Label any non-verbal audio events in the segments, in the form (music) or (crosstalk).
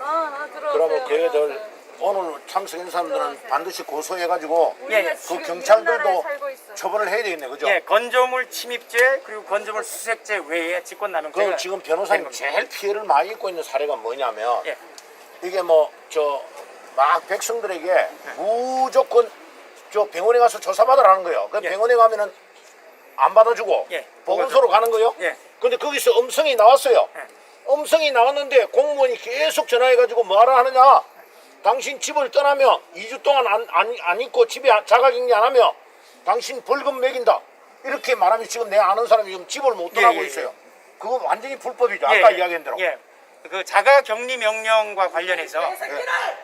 아, 들어오세요. 그러면 걔들 들어오세요. 오늘 참석한 사람들은 반드시 고소해가지고 예, 예. 그 경찰들도. 처벌을 해야 되겠네, 그죠? 예, 건조물 침입죄 그리고 건조물 수색죄 외에 직권남용죄가 그럼 지금 변호사님. 제일 피해를 많이 입고 있는 사례가 뭐냐면 예. 이게 뭐 저 막 백성들에게 무조건 저 병원에 가서 조사받으라는 거예요. 그 예. 병원에 가면은 안 받아주고 예. 보건소로 가는 거요. 예. 근데 거기서 음성이 나왔어요. 예. 음성이 나왔는데 공무원이 계속 전화해가지고 뭐하라 하느냐. 당신 집을 떠나면 2주 동안 안, 안, 안 있고 집에 자가격리 안 하면 당신 벌금 매긴다. 이렇게 말하면 지금 내 아는 사람이 지금 집을 못 예, 떠나고 예, 예. 있어요. 그거 완전히 불법이죠. 예, 아까 예. 이야기한 대로. 예. 그 자가 격리 명령과 관련해서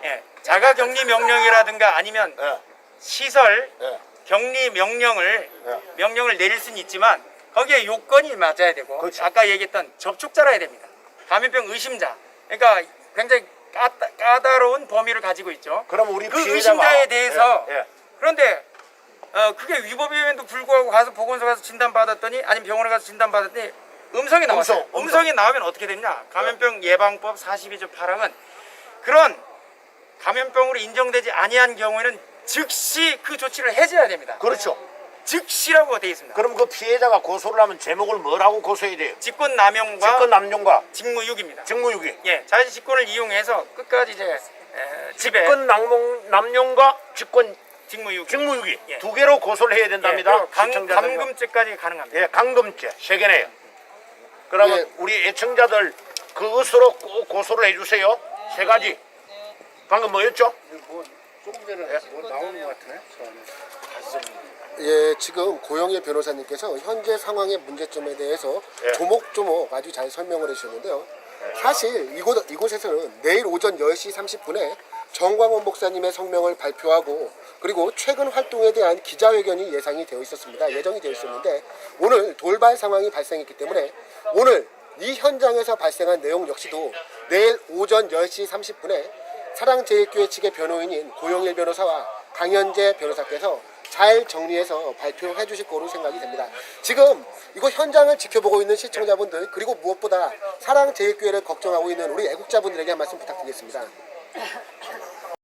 예. 자가 격리 명령이라든가 아니면 예. 시설 예. 격리 명령을 예. 명령을 내릴 수는 있지만 거기에 요건이 맞아야 되고 그렇죠. 아까 얘기했던 접촉자라야 됩니다. 감염병 의심자. 그러니까 굉장히 까다, 까다 로운 범위를 가지고 있죠. 그럼 우리 그 의심자에 대해서 예, 예. 그런데 어, 그게 위법임에도 불구하고 가서 보건소 가서 진단 받았더니 아니면 병원에 가서 진단 받았더니 음성이 나왔어요. 음성, 음성. 이 나오면 어떻게 되냐? 감염병 예방법 42조 8항은 그런 감염병으로 인정되지 아니한 경우에는 즉시 그 조치를 해줘야 됩니다. 그렇죠. 즉시라고 되어 있습니다. 그럼 그 피해자가 고소를 하면 제목을 뭐라고 고소해야 돼요? 직권 남용과 직권 남용과 직무유기입니다. 직무유기. 예, 자기 직권을 이용해서 끝까지 이제 에, 집에 직권 남용, 남용과 직권 직무유기, 직무유기 예. 두 개로 고소를 해야 된답니다. 예, 강, 시청자들. 감금죄까지 가능합니다. 예, 강금죄 세 개네요. 그러면 예. 우리 애청자들 그것으로 꼭 고소를 해주세요. 세 가지. 방금 뭐였죠? 뭐 조금 전에 뭐 나오는 것 같네. 예, 지금 고영일 변호사님께서 현재 상황의 문제점에 대해서 예. 조목조목 아주 잘 설명을 해주셨는데요. 사실 이곳, 이곳에서는 내일 오전 10시 30분에 정광원 목사님의 성명을 발표하고 그리고 최근 활동에 대한 기자회견이 예상이 되어 있었습니다. 예정이 되어 있었는데 오늘 돌발 상황이 발생했기 때문에 오늘 이 현장에서 발생한 내용 역시도 내일 오전 10시 30분에 사랑제일교회 측의 변호인인 고영일 변호사와 강현재 변호사께서 잘 정리해서 발표해 주실 거로 생각이 됩니다. 지금 이곳 현장을 지켜보고 있는 시청자분들 그리고 무엇보다 사랑제일교회를 걱정하고 있는 우리 애국자분들에게 한 말씀 부탁드리겠습니다. (laughs)